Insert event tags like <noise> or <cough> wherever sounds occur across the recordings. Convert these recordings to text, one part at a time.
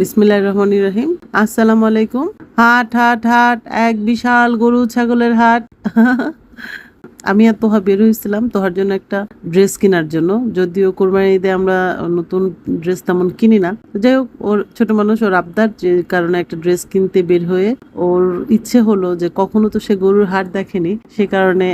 বিসমিল্লাহ রহমান রহিম। আসসালামু আলাইকুম। হাট হাট হাট এক বিশাল গরু ছাগলের হাট। <laughs> আমি আর তোহা বের হয়েছিলাম তোহার জন্য একটা ড্রেস কেনার জন্য। যদিও কোরবানি ঈদে আমরা নতুন ড্রেস তেমন কিনি না। যাই হোক, ওর ছোট মানুষ, ওর আবদার যে কারণে একটা ড্রেস কিনতে বের হয়ে ওর ইচ্ছে হলো যে কখনো তো সে গরুর হাট দেখেনি। সে কারণে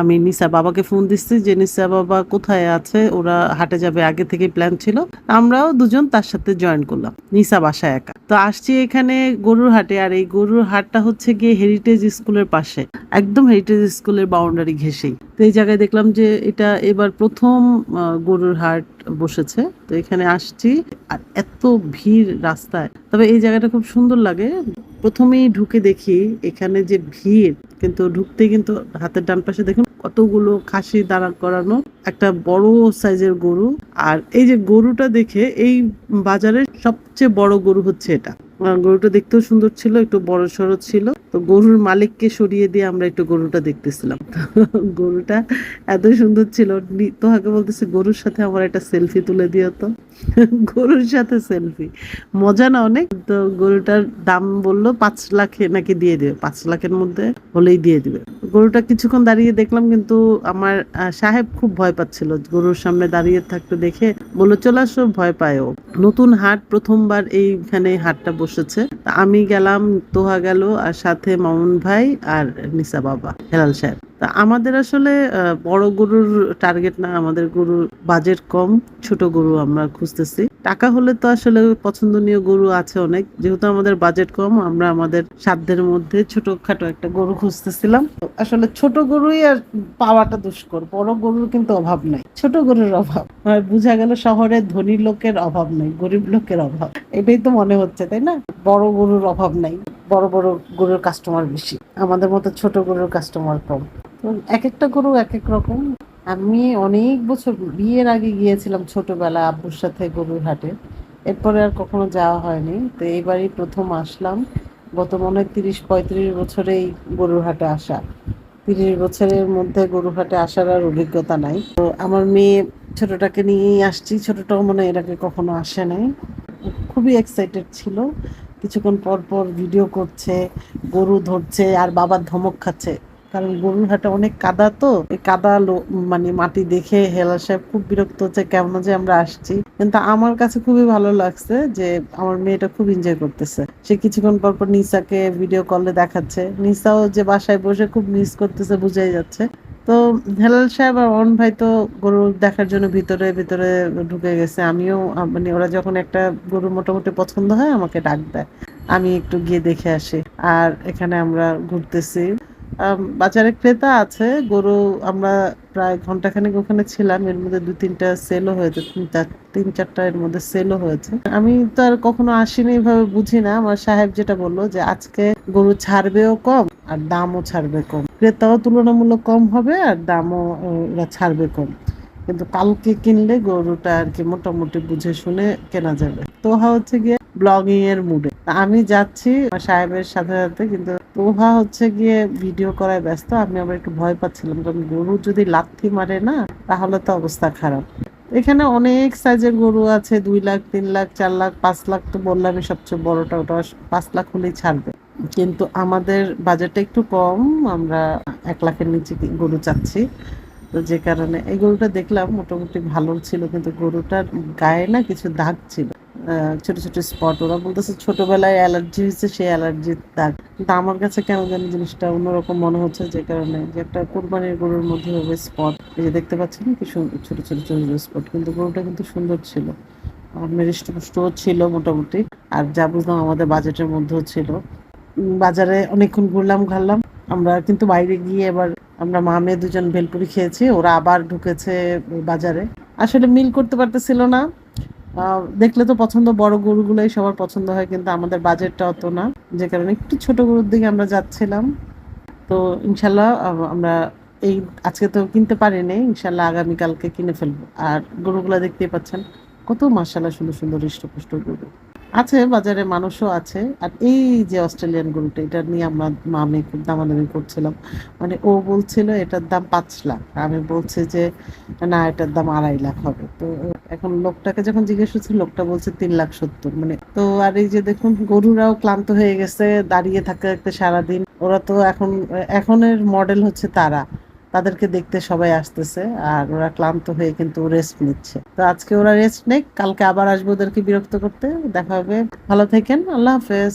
আমি নিসা বাবাকে ফোন দিচ্ছি যে, নিসা বাবা কোথায় আছে? ওরা হাটে যাবে আগে থেকে প্ল্যান ছিল। আমরাও দুজন তার সাথে জয়েন করলাম। নিসা বাসায় একা। তো আসছি এখানে গরুর হাটে। আর এই গরুর হাটটা হচ্ছে গিয়ে হেরিটেজ স্কুলের পাশে। একদম হেরিটেজ স্কুলের বাউন্ডারি ঘেসেই তো এই জায়গায় দেখলাম যে এটা এবার প্রথম গরুর হাট বসেছে। তো এখানে আসছি আর এত ভিড় রাস্তায়। তবে এই জায়গাটা খুব সুন্দর লাগে। প্রথমেই ঢুকে দেখি এখানে যে ভিড়, কিন্তু ঢুকতে কিন্তু হাতের ডান পাশে দেখুন কতগুলো খাসি দাঁড়া করানো। একটা বড় সাইজের গরু। আর এই যে গরুটা দেখে এই বাজারের সবচেয়ে বড় গরু হচ্ছে এটা। গরুটা দেখতেও সুন্দর ছিল, একটু বড় সড়ো ছিল। তো গরুর মালিককে সরিয়ে দিয়ে আমরা একটু গরুটা দেখতেছিলাম। গরুটা এত সুন্দর ছিল। তোহাকে বলতেছে, গরুর সাথে আমার একটা সেলফি তুলে দিও তো। গরুর সাথে সেলফি মজা না অনেক? তো গরুটার দাম বলল পাঁচ লাখে নাকি দিয়ে দেবে। পাঁচ লাখের মধ্যে হলেই দিয়ে দিবে। গরুটা কিছুক্ষণ দাঁড়িয়ে দেখলাম, কিন্তু আমার সাহেব খুব ভয় পাচ্ছিল। গরুর সামনে দাঁড়িয়ে থাকতে দেখে বলল, চলে আসো, ভয় পায় ও। নতুন হাট প্রথমবার এইখানে হাটটা বসেছে। আমি গেলাম, তোহা গেল, আর সাথে মামুন ভাই আর নিসা বাবা, হেলাল সাহেব। তা আমাদের আসলে বড় গরুর টার্গেট না, আমাদের গরুর বাজেট কম, ছোট গরু আমরা খুঁজতেছি। টাকা হলে তো আসলে পছন্দনীয় গরু আছে অনেক, যেহেতু আমাদের বাজেট কম, আমরা আমাদের সাধ্যের মধ্যে ছোটখাটো একটা গরু খুঁজতেছিলাম। আসলে ছোট গরুই আর পাওয়াটা দুষ্কর, বড় গরুর কিন্তু অভাব নাই, ছোট গরুর অভাব। আর বোঝা গেল শহরে ধনী লোকের অভাব নেই, গরিব লোকের অভাব। এটাই তো মনে হচ্ছে, তাই না? বড় গরুর অভাব নাই, বড় বড় গরুর কাস্টমার বেশি, আমাদের মতো ছোট গরুর কাস্টমার কম। এক একটা গরু এক এক রকম। আমি অনেক বছর বিয়ের আগে গিয়েছিলাম ছোটবেলা আব্বুর সাথে গরুর হাটে। এরপরে আর কখনো যাওয়া হয়নি। তো এইবারই প্রথম আসলাম। গত মনে হয় তিরিশ, পঁয়ত্রিশ বছরেই গরুর হাটে আসা। তিরিশ বছরের মধ্যে গরুর হাটে আসার আর অভিজ্ঞতা নাই। তো আমার মেয়ে ছোটটাকে নিয়েই আসছি। ছোটটাও মনে এর আগে কখনো আসে নাই। খুবই এক্সাইটেড ছিল। কিছুক্ষণ পর পর ভিডিও করছে, গরু ধরছে, আর বাবার ধমক খাচ্ছে। কারণ গরুর হাটে অনেক কাদা তো। এই কাদা মানে মাটি দেখে হেলা সাহেব খুব বিরক্ত হচ্ছে কেমন যে আমরা আসছি। কিন্তু আমার কাছে খুবই ভালো লাগছে যে আমার মেয়েটা খুব এনজয় করতেছে। সে কিছুক্ষণ পর পর নিসাকে ভিডিও কলে দেখাচ্ছে। নিসাও যে বাসায় বসে খুব মিস করতেছে, বুঝাই যাচ্ছে। তো হেলাল সাহেব আর অন ভাই তো গরু দেখার জন্য ভিতরে ভিতরে ঢুকে গেছে। আমিও মানে ওরা যখন একটা গরু মোটামুটি পছন্দ হয়, আমাকে ডাক দেয়। আমি একটু গিয়ে দেখে আসি। আর এখানে আমরা ঘুরতেছি। বাজারে ক্রেতা আছে, গরু আমরা প্রায় ঘণ্টা ঘন্টাখানেক ওখানে ছিলাম, এর মধ্যে দু তিনটা সেলও হয়েছে, তিন চার- তিন চারটা এর মধ্যে সেলও হয়েছে। আমি তো আর কখনো আসিনি এইভাবে বুঝি না, আমার সাহেব যেটা বলল যে আজকে গরু ছাড়বেও কম আর দামও ছাড়বে কম। ক্রেতাও তুলনামূলক কম হবে আর দামও ওরা ছাড়বে কম। কিন্তু কালকে কিনলে গরুটা আর কি মোটামুটি বুঝে শুনে কেনা যাবে। তোহা হচ্ছে গিয়ে ব্লগিং এর মুডে আমি যাচ্ছি সাহেবের সাথে সাথে, কিন্তু তোহা হচ্ছে গিয়ে ভিডিও করায় ব্যস্ত। আমি আবার একটু ভয় পাচ্ছিলাম, কারণ গরু যদি লাথি মারে না, তাহলে তো অবস্থা খারাপ। এখানে অনেক সাইজের গরু আছে, দুই লাখ, তিন লাখ, চার লাখ, পাঁচ লাখ তো বললামই সবচেয়ে বড়টা, ওটা পাঁচ লাখ হলেই ছাড়বে। কিন্তু আমাদের বাজেটটা একটু কম, আমরা এক লাখের নিচে গরু চাচ্ছি। তো যে কারণে এই গরুটা দেখলাম, মোটামুটি ভালো ছিল, কিন্তু গরুটার গায়ে না কিছু দাগ ছিল। ছোট ছোট স্পট ওরা বলতেছে ছোটবেলায় অ্যালার্জি হয়েছে, সেই অ্যালার্জির দাগ কিন্তু আমার কাছে কেন জানি জিনিসটা অন্যরকম মনে হচ্ছে, যে কারণে যে একটা কোরবানির গরুর মধ্যে হবে স্পট এই যে দেখতে পাচ্ছেন কি ছোট ছোট ছোট ছোট স্পট কিন্তু গরুটা কিন্তু সুন্দর ছিল। আর হৃষ্টপুষ্টও ছিল মোটামুটি, আর যা বুঝলাম আমাদের বাজেটের মধ্যেও ছিল। বাজারে অনেকক্ষণ ঘুরলাম ঘারলাম আমরা কিন্তু বাইরে গিয়ে এবার আমরা মা, মেয়ে দুজন ভেলপুরি খেয়েছি, ওরা আবার ঢুকেছে বাজারে। আসলে মিল করতে পারতেছিল না। দেখলে তো পছন্দ, বড় গরুগুলোই সবার পছন্দ হয়, কিন্তু আমাদের বাজেটটা অত না। যে কারণে একটু ছোট গরুর দিকে আমরা যাচ্ছিলাম। তো ইনশাল্লাহ আমরা এই আজকে তো কিনতে পারিনি, ইনশাল্লাহ আগামীকালকে কিনে ফেলব। আর গরুগুলো দেখতেই পাচ্ছেন, কত মাসাল্লাহ সুন্দর সুন্দর হৃষ্টপুষ্ট গরু। আছে, বাজারে মানুষও আছে। আর এই যে অস্ট্রেলিয়ান গরুটা এটা নিয়ে আমরা মামে খুব দামাদামি করছিলাম। মানে ও বলছিল, এটার দাম পাঁচ লাখ। আমি বলছি যে, না, এটার দাম আড়াই লাখ হবে। তো এখন লোকটাকে যখন জিজ্ঞেস করছি, লোকটা বলছে, তিন লাখ সত্তর। মানে তো আর এই যে দেখুন, গরুরাও ক্লান্ত হয়ে গেছে, দাঁড়িয়ে থাকতে থাকতে সারাদিন। ওরা তো এখন, এখনের মডেল হচ্ছে তারা। তাদেরকে দেখতে সবাই আসতেছে আর ওরা ক্লান্ত হয়ে কিন্তু রেস্ট নিচ্ছে। তো আজকে ওরা রেস্ট নেক, কালকে আবার আসব ওদেরকে বিরক্ত করতে। দেখা হবে। ভালো থাকেন, আল্লাহ হাফেজ।